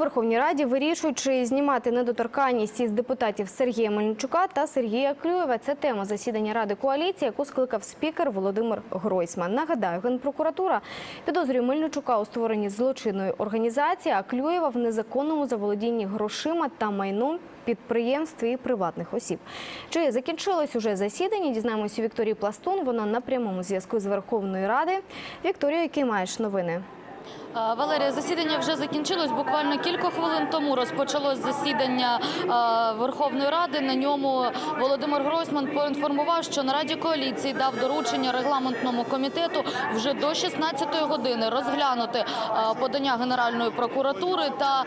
Верховній Раді вирішують, чи знімати недоторканність із депутатів Сергія Мельничука та Сергія Клюєва. Це тема засідання Ради коаліції, яку скликав спікер Володимир Гройсман. Нагадаю, генпрокуратура підозрює Мельничука у створенні злочинної організації, а Клюєва в незаконному заволодінні грошима та майном підприємств і приватних осіб. Чи закінчилось уже засідання? Дізнаємося у Вікторії Пластун. Вона на прямому зв'язку з Верховної Ради. Вікторія, які маєш новини? Валерія, засідання вже закінчилось. Буквально кілька хвилин тому розпочалось засідання Верховної Ради. На ньому Володимир Гройсман поінформував, що на Раді коаліції дав доручення регламентному комітету вже до 16-ї години розглянути подання Генеральної прокуратури та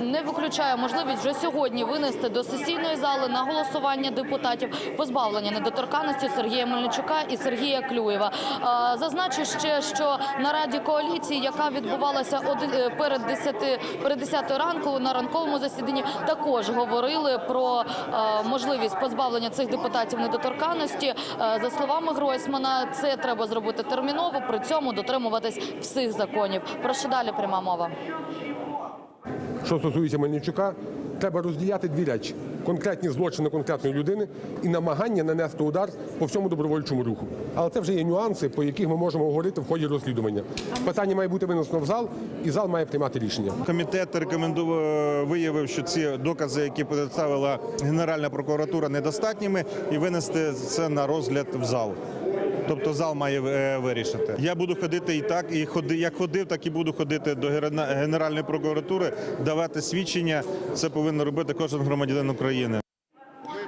не виключає можливість вже сьогодні винести до сесійної зали на голосування депутатів позбавлення недоторканності Сергія Мельничука і Сергія Клюєва. Зазначу ще, що на Раді коаліції, яка відбувалася е, перед 10, перед 10 ранку на ранковому засіданні, також говорили про е, можливість позбавлення цих депутатів недоторканності. Е, За словами Гройсмана, це треба зробити терміново, при цьому дотримуватись всіх законів. Про що далі пряма мова? Що стосується Мельничука, треба розділяти дві речі: конкретні злочини конкретної людини і намагання нанести удар по всьому добровольчому руху. Але це вже є нюанси, по яких ми можемо говорити в ході розслідування. Питання має бути винесено в зал, і зал має приймати рішення. Комітет рекомендував виявив, що ці докази, які представила Генеральна прокуратура, недостатніми, і винести це на розгляд в зал. Тобто зал має е, вирішити. Я буду ходити і так, і ходи, як ходив, так і буду ходити до Генеральної прокуратури, давати свідчення. Це повинен робити кожен громадянин України.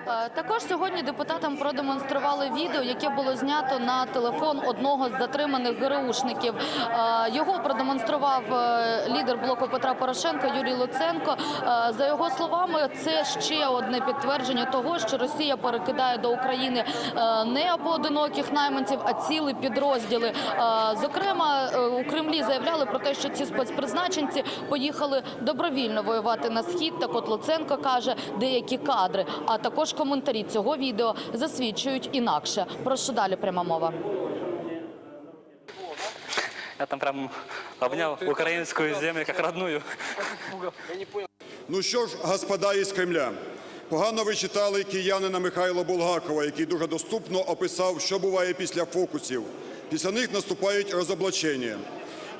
Також сьогодні депутатам продемонстрували відео, яке було знято на телефон одного з затриманих ГРУшників. Е, Його продемонстрував е, лідер блоку Петра Порошенка Юрій Луценко. Е, За його словами, це ще одне підтвердження того, що Росія перекидає до України не поодиноких найманців, а цілі підрозділи. Зокрема, у Кремлі заявляли про те, що ці спецпризначенці поїхали добровільно воювати на схід. Так от Луценко каже, деякі кадри, а також коментарі цього відео засвідчують інакше. Про що далі пряма мова? Я там прям обнял украинскую землю как родную. Ну що ж, господа із Кремля, погано ви читали киянина Михайла Булгакова, який дуже доступно описав, що буває після фокусів. Після них наступають розоблачення.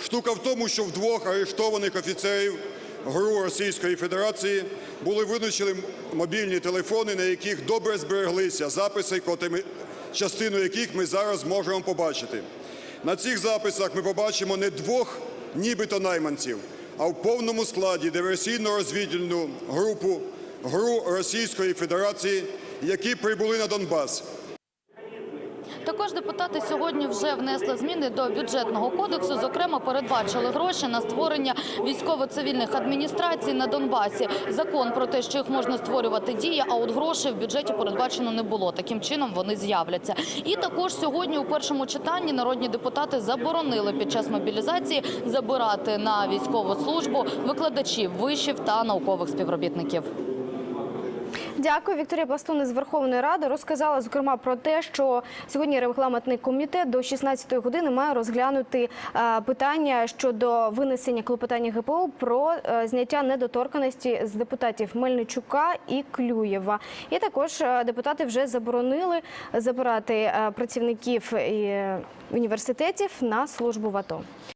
Штука в тому, що в двох арештованих офіцерів ГРУ Російської Федерації були вилучені мобільні телефони, на яких добре збереглися записи, котрими, частину яких ми зараз можемо побачити. На цих записах ми побачимо не двох нібито найманців, а в повному складі диверсійно-розвідувальну групу ГРУ Російської Федерації, які прибули на Донбас. Також депутати сьогодні вже внесли зміни до бюджетного кодексу. Зокрема, передбачили гроші на створення військово-цивільних адміністрацій на Донбасі. Закон про те, що їх можна створювати, діє, а от грошей в бюджеті передбачено не було. Таким чином вони з'являться. І також сьогодні у першому читанні народні депутати заборонили під час мобілізації забирати на військову службу викладачів вишів та наукових співробітників. Дякую. Вікторія Пластун із Верховної Ради розказала зокрема про те, що сьогодні регламентний комітет до 16-ї години має розглянути е, питання щодо винесення клопотання ГПУ про е, зняття недоторканості з депутатів Мельничука і Клюєва. І також е, депутати вже заборонили забирати працівників університетів на службу в АТО.